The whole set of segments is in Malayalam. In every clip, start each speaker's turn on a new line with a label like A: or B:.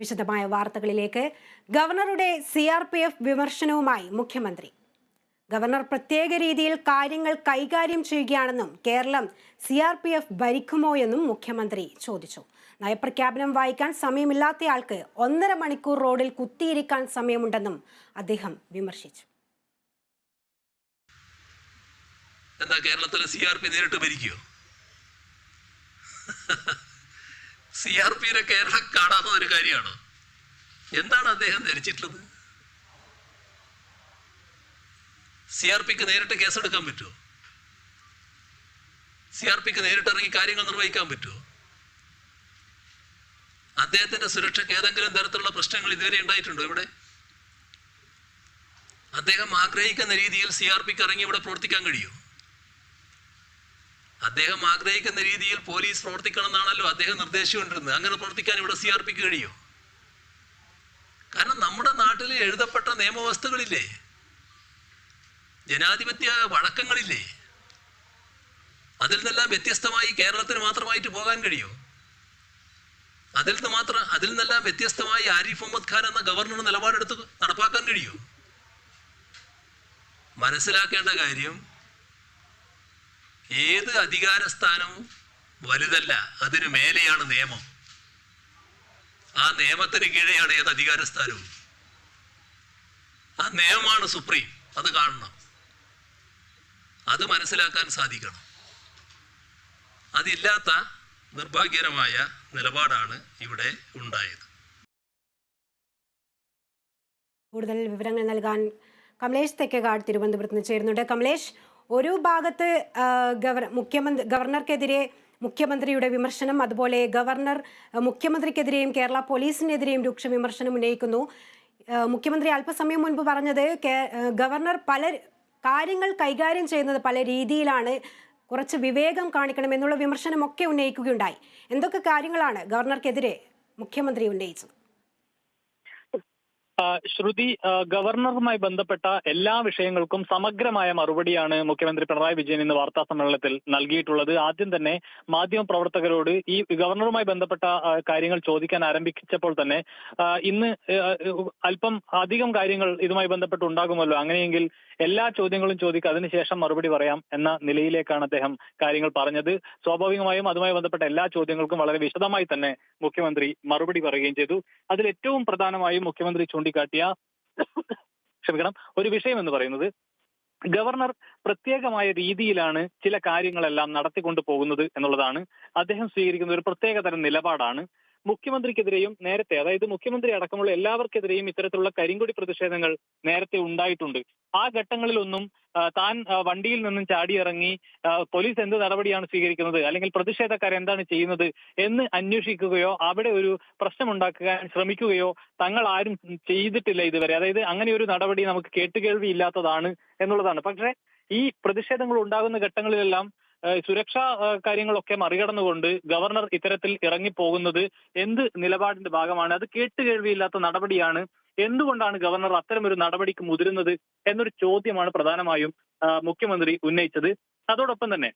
A: വിശദമായ വാർത്തകളിലേക്ക് ഗവർണറുടെ സി ആർ പി എഫ് വിമർശനവുമായി മുഖ്യമന്ത്രി. ഗവർണർ പ്രത്യേക രീതിയിൽ കാര്യങ്ങൾ കൈകാര്യം ചെയ്യുകയാണെന്നും Keralam C R P F ഭരിക്കുമോ എന്നും മുഖ്യമന്ത്രി ചോദിച്ചു. നയപ്രഖ്യാപനം വായിക്കാൻ സമയമില്ലാത്തയാൾക്ക് ഒന്നര മണിക്കൂർ റോഡിൽ കുത്തിയിരിക്കാൻ സമയമുണ്ടെന്നും അദ്ദേഹം വിമർശിച്ചു.
B: എന്താ കേരളത്തിലെ സി ആർ പി നേരിട്ട് ഭരിക്കുമോ സി ആർ പിയിലെ കേരളം കാണാത്ത ഒരു കാര്യമാണ്? എന്താണ് അദ്ദേഹം ധരിച്ചിട്ടുള്ളത്? സി ആർ പിക്ക് നേരിട്ട് കേസെടുക്കാൻ പറ്റുമോ സി ആർ പിക്ക് നേരിട്ട് ഇറങ്ങി കാര്യങ്ങൾ നിർവഹിക്കാൻ പറ്റുമോ അദ്ദേഹത്തിന്റെ സുരക്ഷയ്ക്ക് ഏതെങ്കിലും തരത്തിലുള്ള പ്രശ്നങ്ങൾ ഇതുവരെ ഉണ്ടായിട്ടുണ്ടോ ഇവിടെ? അദ്ദേഹം ആഗ്രഹിക്കുന്ന രീതിയിൽ സി ആർ പിക്ക് ഇറങ്ങി ഇവിടെ പ്രവർത്തിക്കാൻ കഴിയുമോ? അദ്ദേഹം ആഗ്രഹിക്കുന്ന രീതിയിൽ പോലീസ് പ്രവർത്തിക്കണം എന്നാണല്ലോ അദ്ദേഹം നിർദ്ദേശിച്ചുകൊണ്ടിരുന്നത് അങ്ങനെ പ്രവർത്തിക്കാൻ ഇവിടെ സി ആർ പിക്ക് കഴിയോ? കാരണം നമ്മുടെ നാട്ടിൽ എഴുതപ്പെട്ട നിയമവസ്തുക്കളില്ലേ ജനാധിപത്യ വഴക്കങ്ങളില്ലേ? അതിൽ നിന്നെല്ലാം വ്യത്യസ്തമായി കേരളത്തിന് മാത്രമായിട്ട് പോകാൻ കഴിയോ? അതിൽ നിന്ന് മാത്രം അതിൽ നിന്നെല്ലാം വ്യത്യസ്തമായി ആരിഫ് മുഹമ്മദ് ഖാൻ എന്ന ഗവർണർ നിലപാടെടുത്ത് നടപ്പാക്കാൻ കഴിയോ? മനസ്സിലാക്കേണ്ട കാര്യം ഏത് അധികാരസ്ഥാനവും വലുതല്ല അതിനു മേലെയാണ് നിയമം. ആ നിയമത്തിന് കീഴെയാണ് ഏത് അധികാരസ്ഥാനവും. ആ നിയമമാണ് സുപ്രീം അത് കാണണം. അത് മനസ്സിലാക്കാൻ സാധിക്കണം. അതില്ലാത്ത നിർഭാഗ്യകരമായ നിലപാടാണ് ഇവിടെ ഉണ്ടായത്.
A: കൂടുതൽ വിവരങ്ങൾ നൽകാൻ കമലേഷ് തെക്കേകാട് തിരുവനന്തപുരത്ത് നിന്ന് ചേരുന്നുണ്ട്. കമലേഷ് ഒരു ഭാഗത്ത് ഗവർണർ ഗവർ മുഖ്യമന്ത്രി ഗവർണർക്കെതിരെ മുഖ്യമന്ത്രിയുടെ വിമർശനം അതുപോലെ ഗവർണർ മുഖ്യമന്ത്രിക്കെതിരെയും കേരള പോലീസിനെതിരെയും രൂക്ഷ വിമർശനം ഉന്നയിക്കുന്നു. മുഖ്യമന്ത്രി അല്പസമയം മുൻപ് പറഞ്ഞത് ഗവർണർ പല കാര്യങ്ങൾ കൈകാര്യം ചെയ്യുന്നത് പല രീതിയിലാണ് കുറച്ച് വിവേകം കാണിക്കണം എന്നുള്ള വിമർശനമൊക്കെ ഉന്നയിക്കുകയുണ്ടായി. എന്തൊക്കെ കാര്യങ്ങളാണ് ഗവർണർക്കെതിരെ മുഖ്യമന്ത്രി ഉന്നയിച്ചത്?
C: ശ്രുതി ഗവർണറുമായി ബന്ധപ്പെട്ട എല്ലാ വിഷയങ്ങൾക്കും സമഗ്രമായ മറുപടിയാണ് മുഖ്യമന്ത്രി പിണറായി വിജയൻ ഇന്ന് വാർത്താ സമ്മേളനത്തിൽ നൽകിയിട്ടുള്ളത്. ആദ്യം തന്നെ മാധ്യമ പ്രവർത്തകരോട് ഈ ഗവർണറുമായി ബന്ധപ്പെട്ട കാര്യങ്ങൾ ചോദിക്കാൻ ആരംഭിച്ചപ്പോൾ തന്നെ ഇന്ന് അല്പം അധികം കാര്യങ്ങൾ ഇതുമായി ബന്ധപ്പെട്ട് ഉണ്ടാകുമല്ലോ. അങ്ങനെയെങ്കിൽ എല്ലാ ചോദ്യങ്ങളും ചോദിക്കുക അതിനുശേഷം മറുപടി പറയാം എന്ന നിലയിലേക്കാണ് അദ്ദേഹം കാര്യങ്ങൾ പറഞ്ഞത്. സ്വാഭാവികമായും അതുമായി ബന്ധപ്പെട്ട എല്ലാ ചോദ്യങ്ങൾക്കും വളരെ വിശദമായി തന്നെ മുഖ്യമന്ത്രി മറുപടി പറയുകയും ചെയ്തു. അതിൽ ഏറ്റവും പ്രധാനമായും മുഖ്യമന്ത്രി ചൂണ്ടിക്കാട്ടിയ ക്ഷമിക്കണം ഒരു വിഷയം എന്ന് പറയുന്നത് ഗവർണർ പ്രത്യേകമായ രീതിയിലാണ് ചില കാര്യങ്ങളെല്ലാം നടത്തിക്കൊണ്ടു പോകുന്നത് എന്നുള്ളതാണ്. അദ്ദേഹം സ്വീകരിക്കുന്ന ഒരു പ്രത്യേക തരം നിലപാടാണ്. മുഖ്യമന്ത്രിക്കെതിരെയും നേരത്തെ അതായത് മുഖ്യമന്ത്രി അടക്കമുള്ള എല്ലാവർക്കെതിരെയും ഇത്തരത്തിലുള്ള കരിങ്കൊടി പ്രതിഷേധങ്ങൾ നേരത്തെ ഉണ്ടായിട്ടുണ്ട്. ആ ഘട്ടങ്ങളിലൊന്നും താൻ വണ്ടിയിൽ നിന്നും ചാടിയിറങ്ങി പോലീസ് എന്ത് നടപടിയാണ് സ്വീകരിക്കുന്നത് അല്ലെങ്കിൽ പ്രതിഷേധക്കാർ എന്താണ് ചെയ്യുന്നത് എന്ന് അന്വേഷിക്കുകയോ അവിടെ ഒരു പ്രശ്നമുണ്ടാക്കാൻ ശ്രമിക്കുകയോ തങ്ങൾ ആരും ചെയ്തിട്ടില്ല ഇതുവരെ. അതായത് അങ്ങനെ ഒരു നടപടി നമുക്ക് കേട്ടുകേൾവി ഇല്ലാത്തതാണ് എന്നുള്ളതാണ്. പക്ഷേ ഈ പ്രതിഷേധങ്ങൾ ഉണ്ടാകുന്ന ഘട്ടങ്ങളിലെല്ലാം സുരക്ഷാ കാര്യങ്ങളൊക്കെ മറികടന്നുകൊണ്ട് ഗവർണർ ഇത്തരത്തിൽ ഇറങ്ങിപ്പോകുന്നത് എന്ത് നിലപാടിന്റെ ഭാഗമാണ്? അത് കേട്ടുകേൾവിയില്ലാത്ത നടപടിയാണ്. എന്തുകൊണ്ടാണ് ഗവർണർ അത്തരം ഒരു നടപടിക്ക് മുതിരുന്നത് എന്നൊരു ചോദ്യമാണ് പ്രധാനമായും മുഖ്യമന്ത്രി ഉന്നയിച്ചത്. അതോടൊപ്പം തന്നെ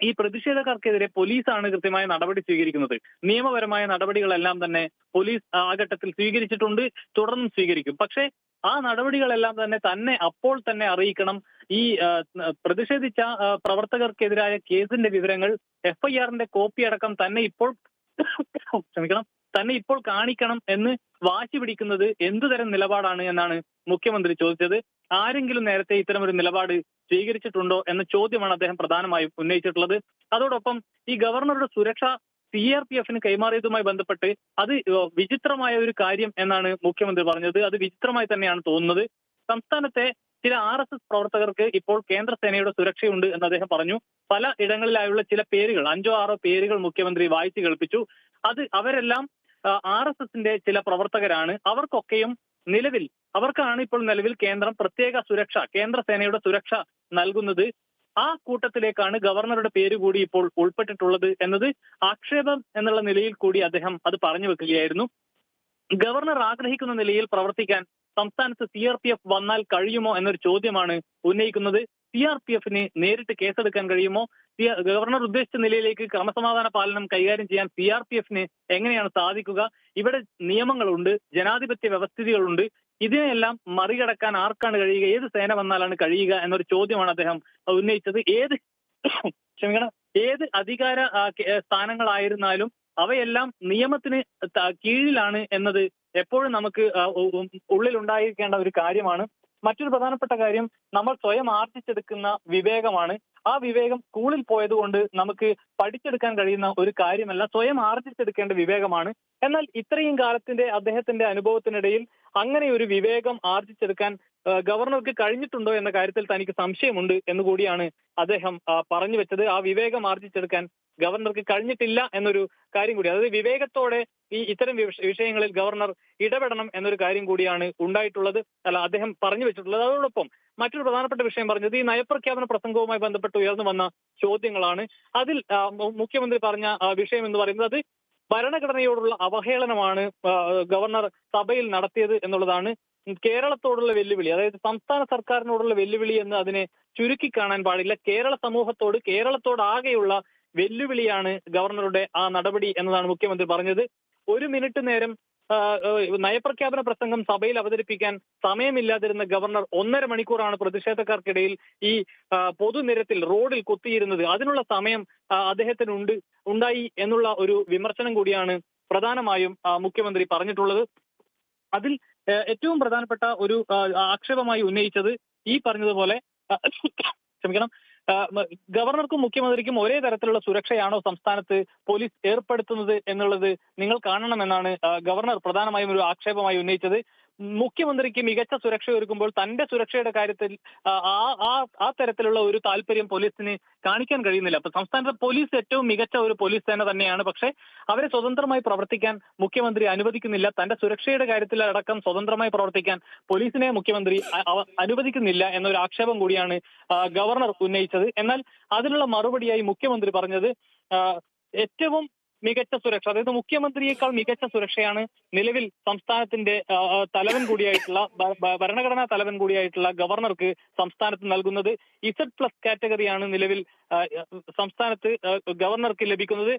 C: ഈ പ്രതിഷേധക്കാർക്കെതിരെ പോലീസാണ് കൃത്യമായ നടപടി സ്വീകരിക്കുന്നത്. നിയമപരമായ നടപടികളെല്ലാം തന്നെ പോലീസ് ആ ഘട്ടത്തിൽ സ്വീകരിച്ചിട്ടുണ്ട് തുടർന്നും സ്വീകരിക്കും. പക്ഷേ ആ നടപടികളെല്ലാം തന്നെ തന്നെ അപ്പോൾ തന്നെ അറിയിക്കണം ഈ പ്രതിഷേധിച്ച പ്രവർത്തകർക്കെതിരായ കേസിന്റെ വിവരങ്ങൾ എഫ്ഐആറിന്റെ കോപ്പി അടക്കം തന്നെ ഇപ്പോൾ ക്ഷമിക്കണം. തന്നെ ഇപ്പോൾ കാണിക്കണം എന്ന് വാശി പിടിക്കുന്നത് എന്തു തരം നിലപാടാണ് എന്നാണ് മുഖ്യമന്ത്രി ചോദിച്ചത്. ആരെങ്കിലും നേരത്തെ ഇത്തരം ഒരു നിലപാട് സ്വീകരിച്ചിട്ടുണ്ടോ എന്ന ചോദ്യമാണ് അദ്ദേഹം പ്രധാനമായും ഉന്നയിച്ചിട്ടുള്ളത്. അതോടൊപ്പം ഈ ഗവർണറുടെ സുരക്ഷ സി ആർ പി എഫിന് കൈമാറിയതുമായി ബന്ധപ്പെട്ട് അത് വിചിത്രമായ ഒരു കാര്യം എന്നാണ് മുഖ്യമന്ത്രി പറഞ്ഞത്. അത് വിചിത്രമായി തന്നെയാണ് തോന്നുന്നത്. സംസ്ഥാനത്തെ ചില ആർ എസ് എസ് പ്രവർത്തകർക്ക് ഇപ്പോൾ കേന്ദ്ര സേനയുടെ സുരക്ഷയുണ്ട് എന്ന് അദ്ദേഹം പറഞ്ഞു. പല ഇടങ്ങളിലായുള്ള ചില പേരുകൾ അഞ്ചോ ആറോ പേരുകൾ മുഖ്യമന്ത്രി വായിച്ചു കേൾപ്പിച്ചു. അത് അവരെല്ലാം ആർ എസ് എസിന്റെ ചില പ്രവർത്തകരാണ്. അവർക്കൊക്കെയും നിലവിൽ അവർക്കാണ് ഇപ്പോൾ നിലവിൽ കേന്ദ്രം പ്രത്യേക സുരക്ഷ കേന്ദ്ര സേനയുടെ സുരക്ഷ നൽകുന്നത്. ആ കൂട്ടത്തിലേക്കാണ് ഗവർണറുടെ പേര് കൂടി ഇപ്പോൾ ഉൾപ്പെട്ടിട്ടുള്ളത് എന്നത് ആക്ഷേപം എന്നുള്ള നിലയിൽ കൂടി അദ്ദേഹം അത് പറഞ്ഞു വെക്കുകയായിരുന്നു. ഗവർണർ ആഗ്രഹിക്കുന്ന നിലയിൽ പ്രവർത്തിക്കാൻ സംസ്ഥാനത്ത് സി ആർ പി എഫ് വന്നാൽ കഴിയുമോ എന്നൊരു ചോദ്യമാണ് ഉന്നയിക്കുന്നത്. സി ആർ പി എഫിന് നേരിട്ട് കേസെടുക്കാൻ കഴിയുമോ? ഗവർണർ ഉദ്ദേശിച്ച നിലയിലേക്ക് ക്രമസമാധാന പാലനം കൈകാര്യം ചെയ്യാൻ സി ആർ പി എഫിന് എങ്ങനെയാണ് സാധിക്കുക? ഇവിടെ നിയമങ്ങളുണ്ട് ജനാധിപത്യ വ്യവസ്ഥിതികളുണ്ട്. ഇതിനെല്ലാം മറികടക്കാൻ ആർക്കാണ് കഴിയുക? ഏത് സേന വന്നാലാണ് കഴിയുക എന്നൊരു ചോദ്യമാണ് അദ്ദേഹം ഉന്നയിച്ചത്. ഏത് ക്ഷമിക്കണം. ഏത് അധികാര സ്ഥാനങ്ങളായിരുന്നാലും അവയെല്ലാം നിയമത്തിന് കീഴിലാണ് എന്നത് എപ്പോഴും നമുക്ക് ആ, ഉ- ഉ- ഉള്ളിൽ ഉണ്ടായിരിക്കേണ്ട ഒരു കാര്യമാണ്. മറ്റൊരു പ്രധാനപ്പെട്ട കാര്യം നമ്മൾ സ്വയം ആർജിച്ചെടുക്കുന്ന വിവേകമാണ്. ആ വിവേകം സ്കൂളിൽ പോയതുകൊണ്ട് നമുക്ക് പഠിച്ചെടുക്കാൻ കഴിയുന്ന ഒരു കാര്യമല്ല സ്വയം ആർജിച്ചെടുക്കേണ്ട വിവേകമാണ്. എന്നാൽ ഇത്രയും കാലത്തിന്റെ അദ്ദേഹത്തിന്റെ അനുഭവത്തിനിടയിൽ അങ്ങനെ ഒരു വിവേകം ആർജിച്ചെടുക്കാൻ ഗവർണർക്ക് കഴിഞ്ഞിട്ടുണ്ടോ എന്ന കാര്യത്തിൽ തനിക്ക് സംശയമുണ്ട് എന്നുകൂടിയാണ് അദ്ദേഹം പറഞ്ഞു വെച്ചത്. ആ വിവേകം ആർജിച്ചെടുക്കാൻ ഗവർണർക്ക് കഴിഞ്ഞിട്ടില്ല എന്നൊരു കാര്യം കൂടി അതായത് വിവേകത്തോടെ ഈ ഇത്തരം വിഷയങ്ങളിൽ ഗവർണർ ഇടപെടണം എന്നൊരു കാര്യം കൂടിയാണ് ഉണ്ടായിട്ടുള്ളത് അല്ല അദ്ദേഹം പറഞ്ഞു വെച്ചിട്ടുള്ളത്. അതോടൊപ്പം മറ്റൊരു പ്രധാനപ്പെട്ട വിഷയം പറഞ്ഞത് ഈ നയപ്രഖ്യാപന പ്രസംഗവുമായി ബന്ധപ്പെട്ട് ഉയർന്നു വന്ന ചോദ്യങ്ങളാണ്. അതിൽ മുഖ്യമന്ത്രി പറഞ്ഞ വിഷയം എന്ന് പറയുന്നത് അത് ഭരണഘടനയോടുള്ള അവഹേളനമാണ് ഗവർണർ സഭയിൽ നടത്തിയത് എന്നുള്ളതാണ് കേരളത്തോടുള്ള വെല്ലുവിളി. അതായത് സംസ്ഥാന സർക്കാരിനോടുള്ള വെല്ലുവിളി എന്ന് അതിനെ ചുരുക്കി കാണാൻ പാടില്ല. കേരള സമൂഹത്തോട് കേരളത്തോടാകെയുള്ള വെല്ലുവിളിയാണ് ഗവർണറുടെ ആ നടപടി എന്നതാണ് മുഖ്യമന്ത്രി പറഞ്ഞത്. ഒരു മിനിറ്റ് നേരം നയപ്രഖ്യാപന പ്രസംഗം സഭയിൽ അവതരിപ്പിക്കാൻ സമയമില്ലാതിരുന്ന ഗവർണർ ഒന്നര മണിക്കൂറാണ് പ്രതിഷേധക്കാർക്കിടയിൽ ഈ പൊതുനിരത്തിൽ റോഡിൽ കൊത്തിയിരുന്നത്. അതിനുള്ള സമയം അദ്ദേഹത്തിന് അദ്ദേഹത്തിനുണ്ട് ഉണ്ടായി എന്നുള്ള ഒരു വിമർശനം കൂടിയാണ് പ്രധാനമായും മുഖ്യമന്ത്രി പറഞ്ഞിട്ടുള്ളത്. അതിൽ ഏറ്റവും പ്രധാനപ്പെട്ട ഒരു ആക്ഷേപമായി ഉന്നയിച്ചത് ഈ പറഞ്ഞതുപോലെ ക്ഷമിക്കണം ഗവർണർക്കും മുഖ്യമന്ത്രിക്കും ഒരേ തരത്തിലുള്ള സുരക്ഷയാണോ സംസ്ഥാനത്ത് പോലീസ് ഏർപ്പെടുത്തുന്നത് എന്നുള്ളത് നിങ്ങൾ കാണണമെന്നാണ് ഗവർണർ പ്രധാനമായും ഒരു ആക്ഷേപമായി ഉന്നയിച്ചത്. മുഖ്യമന്ത്രിക്ക് മികച്ച സുരക്ഷ ഒരുക്കുമ്പോൾ തന്റെ സുരക്ഷയുടെ കാര്യത്തിൽ ആ, ആ തരത്തിലുള്ള ഒരു താല്പര്യം പോലീസിന് കാണിക്കാൻ കഴിയുന്നില്ല. അപ്പൊ സംസ്ഥാനത്തെ പോലീസ് ഏറ്റവും മികച്ച ഒരു പോലീസ് സേന തന്നെയാണ്. പക്ഷേ അവരെ സ്വതന്ത്രമായി പ്രവർത്തിക്കാൻ മുഖ്യമന്ത്രി അനുവദിക്കുന്നില്ല. തന്റെ സുരക്ഷയുടെ കാര്യത്തിൽ അടക്കം സ്വതന്ത്രമായി പ്രവർത്തിക്കാൻ പോലീസിനെ മുഖ്യമന്ത്രി അനുവദിക്കുന്നില്ല എന്നൊരു ആക്ഷേപം കൂടിയാണ് ഗവർണർ ഉന്നയിച്ചത്. എന്നാൽ അതിനുള്ള മറുപടിയായി മുഖ്യമന്ത്രി പറഞ്ഞത് ഏറ്റവും മികച്ച സുരക്ഷ. അതായത് മുഖ്യമന്ത്രിയേക്കാൾ മികച്ച സുരക്ഷയാണ് നിലവിൽ സംസ്ഥാനത്തിന്റെ തലവൻ കൂടിയായിട്ടുള്ള ഭരണഘടനാ തലവൻ കൂടിയായിട്ടുള്ള ഗവർണർക്ക് സംസ്ഥാനത്ത് നൽകുന്നത്. ഇസഡ് പ്ലസ് കാറ്റഗറിയാണ് നിലവിൽ സംസ്ഥാനത്ത് ഗവർണർക്ക് ലഭിക്കുന്നത്.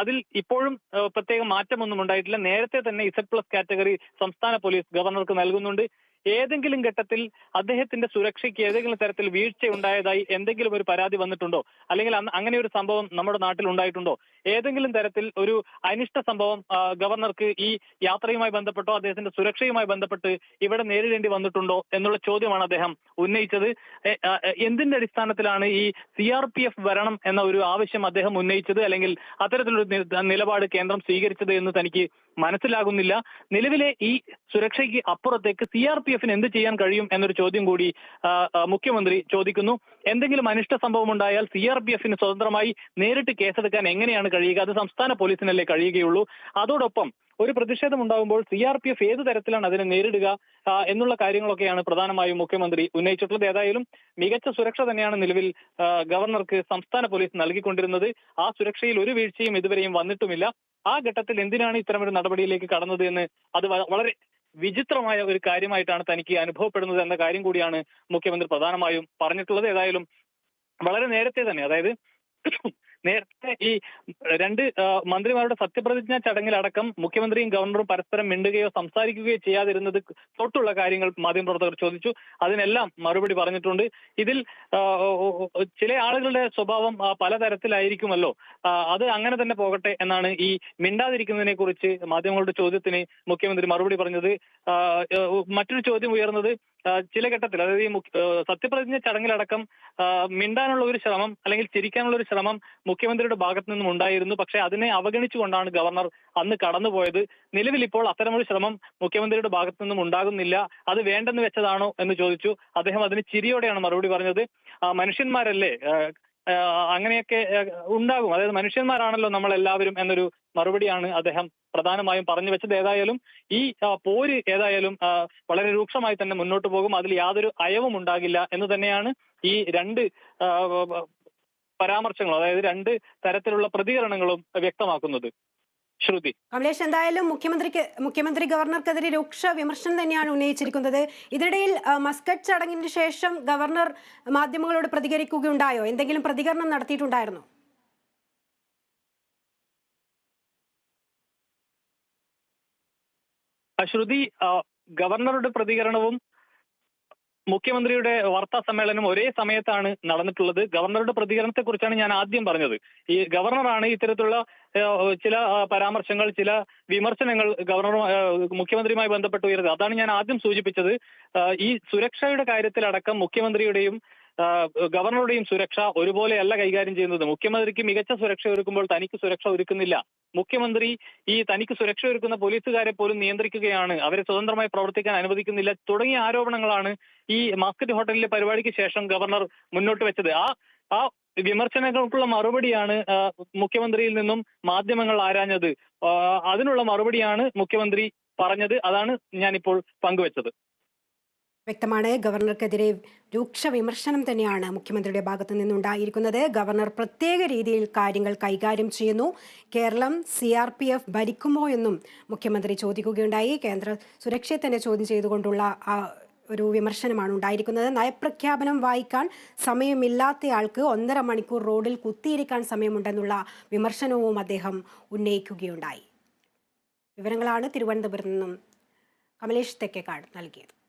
C: അതിൽ ഇപ്പോഴും പ്രത്യേക മാറ്റമൊന്നും ഉണ്ടായിട്ടില്ല. നേരത്തെ തന്നെ ഇസഡ് പ്ലസ് കാറ്റഗറി സംസ്ഥാന പോലീസ് ഗവർണർക്ക് നൽകുന്നുണ്ട്. ഏതെങ്കിലും ഘട്ടത്തിൽ അദ്ദേഹത്തിന്റെ സുരക്ഷയ്ക്ക് ഏതെങ്കിലും തരത്തിൽ വീഴ്ച ഉണ്ടായതായി എന്തെങ്കിലും ഒരു പരാതി വന്നിട്ടുണ്ടോ? അല്ലെങ്കിൽ അങ്ങനെ ഒരു സംഭവം നമ്മുടെ നാട്ടിൽ ഉണ്ടായിട്ടുണ്ടോ? ഏതെങ്കിലും തരത്തിൽ ഒരു അനിഷ്ട സംഭവം ഗവർണർക്ക് ഈ യാത്രയുമായി ബന്ധപ്പെട്ടോ അദ്ദേഹത്തിന്റെ സുരക്ഷയുമായി ബന്ധപ്പെട്ട് ഇവിടെ നേരിടേണ്ടി വന്നിട്ടുണ്ടോ എന്നുള്ള ചോദ്യമാണ് അദ്ദേഹം ഉന്നയിച്ചത്. എന്തിന്റെ അടിസ്ഥാനത്തിലാണ് ഈ സി ആർ പി എഫ് വരണം എന്ന ഒരു ആവശ്യം അദ്ദേഹം ഉന്നയിച്ചത്? അല്ലെങ്കിൽ അത്തരത്തിലൊരു നിലപാട് കേന്ദ്രം സ്വീകരിച്ചത് എന്ന് തനിക്ക് മനസ്സിലാകുന്നില്ല. നിലവിലെ ഈ സുരക്ഷയ്ക്ക് അപ്പുറത്തേക്ക് സി ആർ പി എഫിന് എന്ത് ചെയ്യാൻ കഴിയും എന്നൊരു ചോദ്യം കൂടി മുഖ്യമന്ത്രി ചോദിക്കുന്നു. എന്തെങ്കിലും അനിഷ്ട സംഭവം ഉണ്ടായാൽ സി ആർ പി എഫിന് സ്വതന്ത്രമായി നേരിട്ട് കേസെടുക്കാൻ എങ്ങനെയാണ് കഴിയുക? അത് സംസ്ഥാന പോലീസിനല്ലേ കഴിയുകയുള്ളൂ. അതോടൊപ്പം ഒരു പ്രതിഷേധം ഉണ്ടാകുമ്പോൾ സി ആർ പി എഫ് ഏത് തരത്തിലാണ് അതിനെ നേരിടുക എന്നുള്ള കാര്യങ്ങളൊക്കെയാണ് പ്രധാനമായും മുഖ്യമന്ത്രി ഉന്നയിച്ചിട്ടുള്ളത്. ഏതായാലും മികച്ച സുരക്ഷ തന്നെയാണ് നിലവിൽ ഗവർണർക്ക് സംസ്ഥാന പോലീസ് നൽകിക്കൊണ്ടിരുന്നത്. ആ സുരക്ഷയിൽ ഒരു വീഴ്ചയും ഇതുവരെയും വന്നിട്ടുമില്ല. ആ ഘട്ടത്തിൽ എന്തിനാണ് ഇത്തരമൊരു നടപടിയിലേക്ക് കടന്നത് എന്ന് അത് വളരെ വിചിത്രമായ ഒരു കാര്യമായിട്ടാണ് തനിക്ക് അനുഭവപ്പെടുന്നത് എന്ന കാര്യം കൂടിയാണ് മുഖ്യമന്ത്രി പ്രധാനമായും പറഞ്ഞിട്ടുള്ളത്. ഏതായാലും വളരെ നേരത്തെ തന്നെ അതായത് നേരത്തെ ഈ രണ്ട് മന്ത്രിമാരുടെ സത്യപ്രതിജ്ഞാ ചടങ്ങിലടക്കം മുഖ്യമന്ത്രിയും ഗവർണറും പരസ്പരം മിണ്ടുകയോ സംസാരിക്കുകയോ ചെയ്യാതിരുന്നത് തൊട്ടുള്ള കാര്യങ്ങൾ മാധ്യമപ്രവർത്തകർ ചോദിച്ചു. അതിനെല്ലാം മറുപടി പറഞ്ഞിട്ടുണ്ട്. ഇതിൽ ചില ആളുകളുടെ സ്വഭാവം പലതരത്തിലായിരിക്കുമല്ലോ. അത് അങ്ങനെ തന്നെ പോകട്ടെ എന്നാണ് ഈ മിണ്ടാതിരിക്കുന്നതിനെ കുറിച്ച് മാധ്യമങ്ങളുടെ ചോദ്യത്തിന് മുഖ്യമന്ത്രി മറുപടി പറഞ്ഞത്. മറ്റൊരു ചോദ്യം ഉയർന്നത് ചില ഘട്ടത്തിൽ അതായത് ഈ സത്യപ്രതിജ്ഞ ചടങ്ങിലടക്കം മിണ്ടാനുള്ള ഒരു ശ്രമം അല്ലെങ്കിൽ ചിരിക്കാനുള്ള ഒരു ശ്രമം മുഖ്യമന്ത്രിയുടെ ഭാഗത്തു നിന്നും ഉണ്ടായിരുന്നു. പക്ഷേ അതിനെ അവഗണിച്ചുകൊണ്ടാണ് ഗവർണർ അന്ന് കടന്നുപോയത്. നിലവിൽ ഇപ്പോൾ അത്തരമൊരു ശ്രമം മുഖ്യമന്ത്രിയുടെ ഭാഗത്തു നിന്നും ഉണ്ടാകുന്നില്ല. അത് വേണ്ടെന്ന് വെച്ചതാണോ എന്ന് ചോദിച്ചു. അദ്ദേഹം അതിന് ചിരിയോടെയാണ് മറുപടി പറഞ്ഞത്. മനുഷ്യന്മാരല്ലേ? അങ്ങനെയൊക്കെ ഉണ്ടാകും. അതായത് മനുഷ്യന്മാരാണല്ലോ നമ്മൾ എല്ലാവരും എന്നൊരു മറുപടിയാണ് അദ്ദേഹം പ്രധാനമായും പറഞ്ഞു വെച്ചത്. ഏതായാലും ഈ പോര് ഏതായാലും വളരെ രൂക്ഷമായി തന്നെ മുന്നോട്ട് പോകും. അതിൽ യാതൊരു അയവും ഉണ്ടാകില്ല എന്ന് തന്നെയാണ് ഈ രണ്ട് പരാമർശങ്ങളും അതായത് രണ്ട് തരത്തിലുള്ള പ്രതികരണങ്ങളും വ്യക്തമാക്കുന്നത്. ശ്രുതി.
A: കമലേഷ് എന്തായാലും മുഖ്യമന്ത്രിക്ക് മുഖ്യമന്ത്രി ഗവർണർക്കെതിരെ രൂക്ഷ വിമർശനം തന്നെയാണ് ഉന്നയിച്ചിരിക്കുന്നത്. ഇതിനിടയിൽ മസ്കറ്റ് ചടങ്ങിന് ശേഷം ഗവർണർ മാധ്യമങ്ങളോട് പ്രതികരിക്കുകയുണ്ടായോ? എന്തെങ്കിലും പ്രതികരണം നടത്തിയിട്ടുണ്ടായിരുന്നോ?
C: ശ്രുതി ഗവർണറുടെ പ്രതികരണവും മുഖ്യമന്ത്രിയുടെ വാർത്താ സമ്മേളനം ഒരേ സമയത്താണ് നടന്നിട്ടുള്ളത്. ഗവർണറുടെ പ്രതികരണത്തെ കുറിച്ചാണ് ഞാൻ ആദ്യം പറഞ്ഞത്. ഈ ഗവർണറാണ് ഇത്തരത്തിലുള്ള ചില പരാമർശങ്ങൾ ചില വിമർശനങ്ങൾ ഗവർണർ മുഖ്യമന്ത്രിയുമായി ബന്ധപ്പെട്ട് ഉയരുന്നത് അതാണ് ഞാൻ ആദ്യം സൂചിപ്പിച്ചത്. ഈ സുരക്ഷയുടെ കാര്യത്തിലടക്കം മുഖ്യമന്ത്രിയുടെയും ഗവർണറുടെയും സുരക്ഷ ഒരുപോലെയല്ല കൈകാര്യം ചെയ്യുന്നത്. മുഖ്യമന്ത്രിക്ക് മികച്ച സുരക്ഷ ഒരുക്കുമ്പോൾ തനിക്ക് സുരക്ഷ ഒരുക്കുന്നില്ല. മുഖ്യമന്ത്രി ഈ തനിക്ക് സുരക്ഷ ഒരുക്കുന്ന പോലീസുകാരെ പോലും നിയന്ത്രിക്കുകയാണ്. അവരെ സ്വതന്ത്രമായി പ്രവർത്തിക്കാൻ അനുവദിക്കുന്നില്ല തുടങ്ങിയ ആരോപണങ്ങളാണ് ഈ മാസ്കറ്റ് ഹോട്ടലിലെ പരിപാടിക്ക് ശേഷം ഗവർണർ മുന്നോട്ട് വെച്ചത്. ആ ആ വിമർശനങ്ങൾക്കുള്ള മറുപടിയാണ് മുഖ്യമന്ത്രിയിൽ നിന്നും മാധ്യമങ്ങൾ ആരാഞ്ഞത്. അതിനുള്ള മറുപടിയാണ് മുഖ്യമന്ത്രി പറഞ്ഞത്. അതാണ് ഞാനിപ്പോൾ പങ്കുവച്ചത്.
A: വ്യക്തമാണ്. ഗവർണർക്കെതിരെ രൂക്ഷ വിമർശനം തന്നെയാണ് മുഖ്യമന്ത്രിയുടെ ഭാഗത്തു നിന്നുണ്ടായിരിക്കുന്നത്. ഗവർണർ പ്രത്യേക രീതിയിൽ കാര്യങ്ങൾ കൈകാര്യം ചെയ്യുന്നു. Keralam C R P F ഭരിക്കുമോ എന്നും മുഖ്യമന്ത്രി ചോദിക്കുകയുണ്ടായി. കേന്ദ്ര സുരക്ഷയെ തന്നെ ചോദ്യം ചെയ്തുകൊണ്ടുള്ള ഒരു വിമർശനമാണ് ഉണ്ടായിരിക്കുന്നത്. നയപ്രഖ്യാപനം വായിക്കാൻ സമയമില്ലാത്തയാൾക്ക് ഒന്നര മണിക്കൂർ റോഡിൽ കുത്തിയിരിക്കാൻ സമയമുണ്ടെന്നുള്ള വിമർശനവും അദ്ദേഹം ഉന്നയിക്കുകയുണ്ടായി. വിവരങ്ങളാണ് തിരുവനന്തപുരത്ത് നിന്നും കമലേഷ് തെക്കേക്കാട് നൽകിയത്.